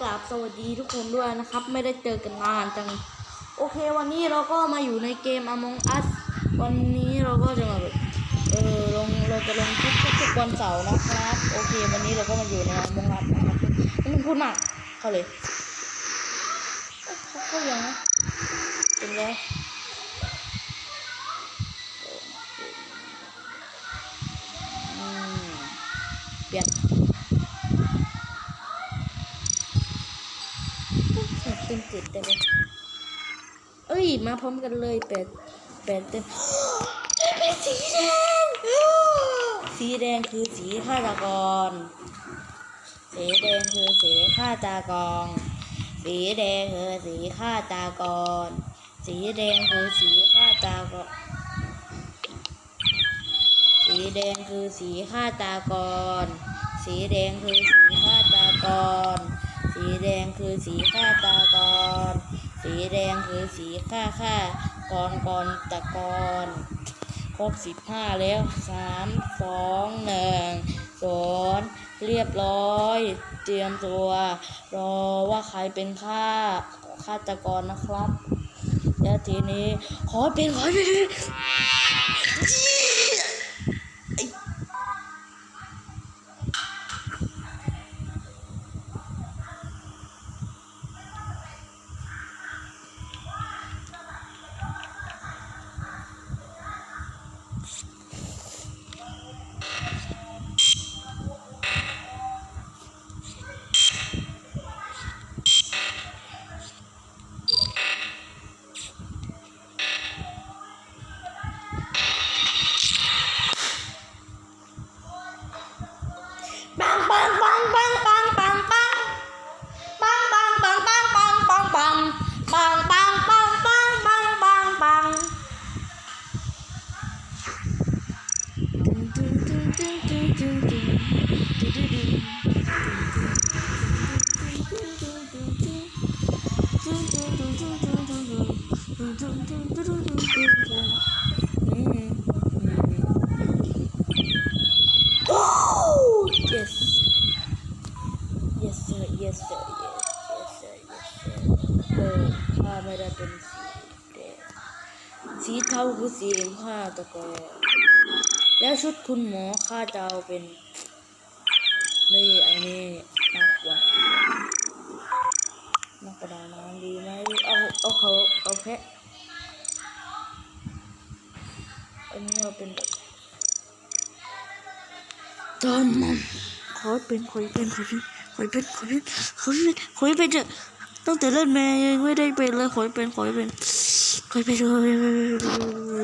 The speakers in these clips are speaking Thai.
กราบสวัสดีทุกคนด้วยนะครับ ไม่ได้เจอกันนานจัง โอเค วันนี้เราก็มาอยู่ในเกม Among Us วันนี้เราก็จะมาเออลงเราจะลงทุกทุกวันเสาร์นะครับ โอเค วันนี้เราก็มาอยู่ใน Among Us นะครับมันพูดมากเขาเลยเข้ายังนะเป็นไงเปลี่ยน มาพร้อมกันเลยแปดแปดเต็มเป็นสีแดง สีแดงคือสีฆาตกร สีแดงคือสีฆาตกร สีแดงคือสีฆาตกร สีแดงคือสีฆาตกร สีแดงคือสีฆาตกร สีแดงคือสีฆาตกร สีแดงคือสีฆาตกร สีแดงคือสีค่าค่ากรกรตะกรนครบสิบห้าแล้วสามสองหนึ่งสอนเรียบร้อย เตรียมตัว รอว่าใครเป็นค่าฆาตกรนะครับ แล้วทีนี้ ขอเป็นขอเป็น ข้าไม่ได้เป็นสีแดงสีเทาคือสีของข้าตะกอแล้วชุดคุณหมอข้าจะเอาเป็นนี่ไอ้นี่มากกว่านักประดาน้ำดีไหมเอาเอาเขาเอาแพะอันนี้เอาเป็นแบบจอมขอเป็นขอเป็นขอเป็นขอเป็นขอเป็นขอเป็นขอเป็นเถอะ ตั้งแต่เล่นแม่ยังไม่ได้เป็นเลยขอให้เป็นขอให้เป็นขอให้เป็น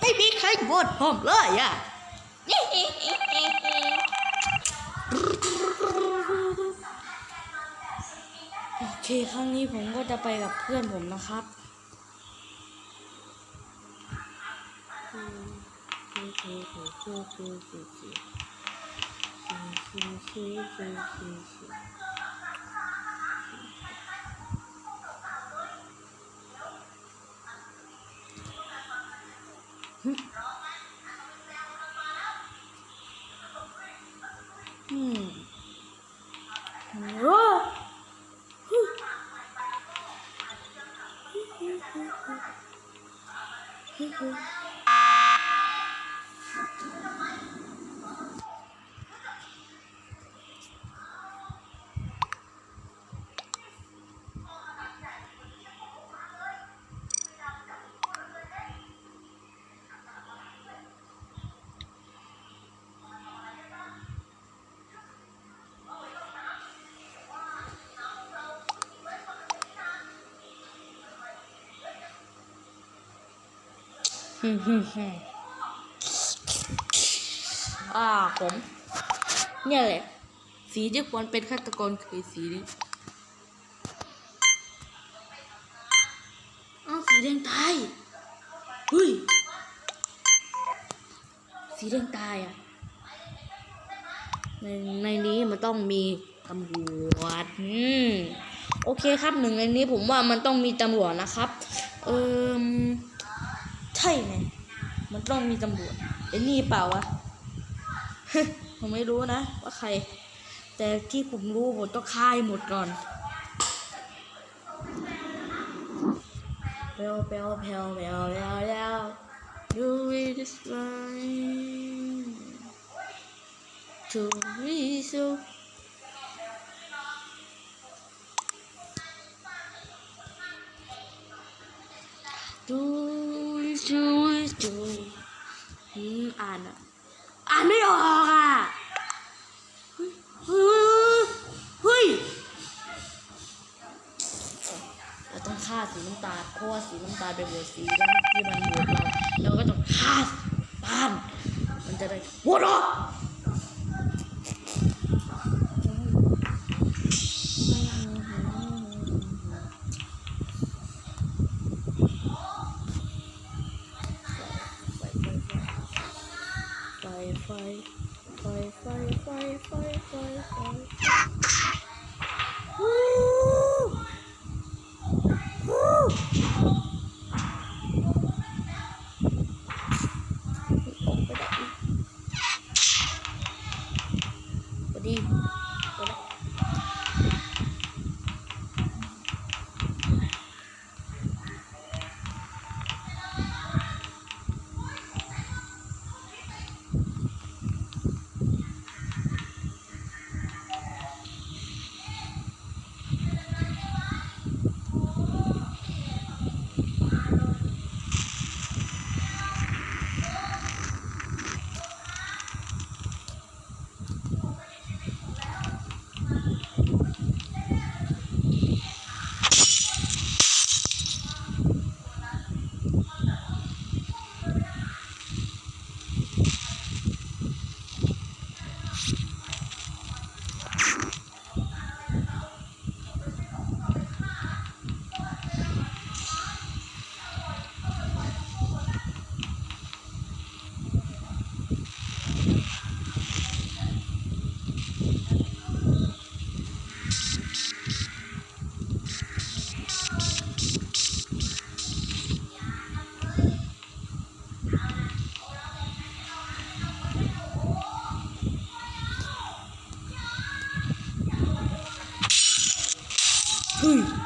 ไม่มีใครโหวตผมเลยอะโอเคครั้งนี้ผมก็จะไปกับเพื่อนผมนะครับคือ Mm-hmm. mm-hmm. อ่าผมเนี่ยแหละ สีที่ควรเป็นฆาตกรคือสีนี้อ้าวสีแดงตายเฮ้ยสีแดงตายอะในในนี้มันต้องมีตำรวจอืมโอเคครับหนึ่งในนี้ผมว่ามันต้องมีตำรวจนะครับ เออ ช่ไงมันต้องมีตำรวจไอ้นี่เปล่าวะผมไม่รู้นะ ว่าใคร แต่ที่ผมรู้ผมต้องฆ่าให้หมดก่อนเปลวเปลวเปลวเปลวเปลวเปลว You will just fine to be so จูจูอืมอ่านอะอ่านไม่ออกอะเฮ้ยเราต้องฆ่าสีน้ำตาลเพราะว่าสีน้ำตาลเป็นหัวสีแล้วที่มันโหวตเราเราก็ต้องฆ่าตานมันจะได้โหวตออก Hui.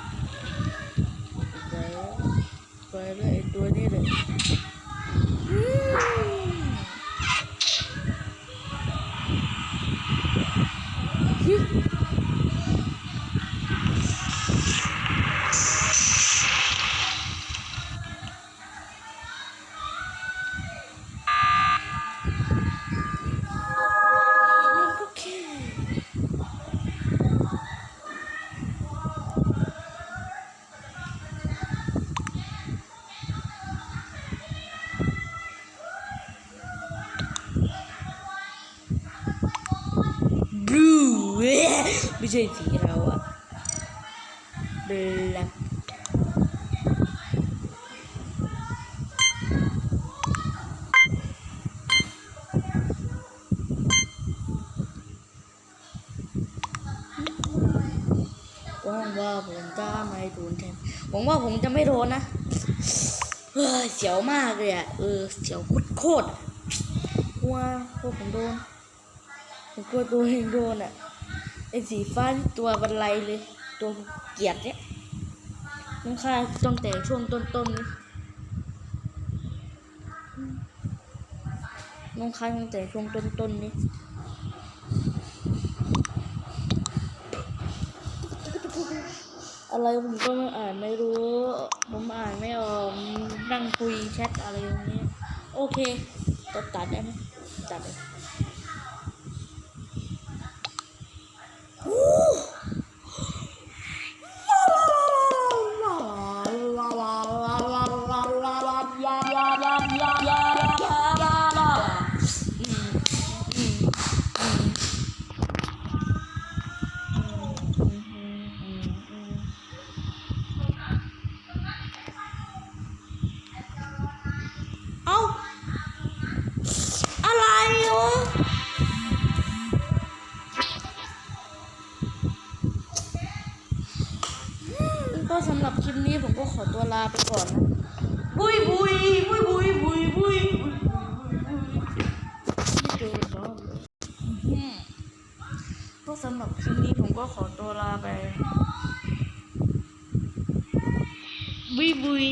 ไม่ใช่สีเราอะบล็คหวังว่าผมจะไม่โดนแทนหวังว่าผมจะไม่โดนนะเสียวมากเลยอะ เออ เสียวโคตรกลัวกลัวผมโดน ผมกลัวตัวเองโดนอะ ไอ้สีฟ้าตัวบันไลเลย ตัวเกียดเนี่ยต้องฆ่าตั้งแต่ช่วงต้นๆนี่น้องค้าตั้งแต่ช่วงต้นๆนี่อะไรผมก็ไม่อ่านไม่รู้ ผมอ่านไม่ออกนั่งคุยแชทอะไรอย่างนี้ โอเคจะตัดได้ไหมตัดเลยอืมอืมอืมอืมอืมอืมอืม เอ้า อะไรวะ ก็สำหรับคลิปนี้ผมก็ขอตัวลาไปก่อนนะ บุยบุยบุยบุยบุยบุยไม่เจออีกแล้วเลยอืมก็สำหรับคลิปนี้ผมก็ขอตัวลาไปบุยบุย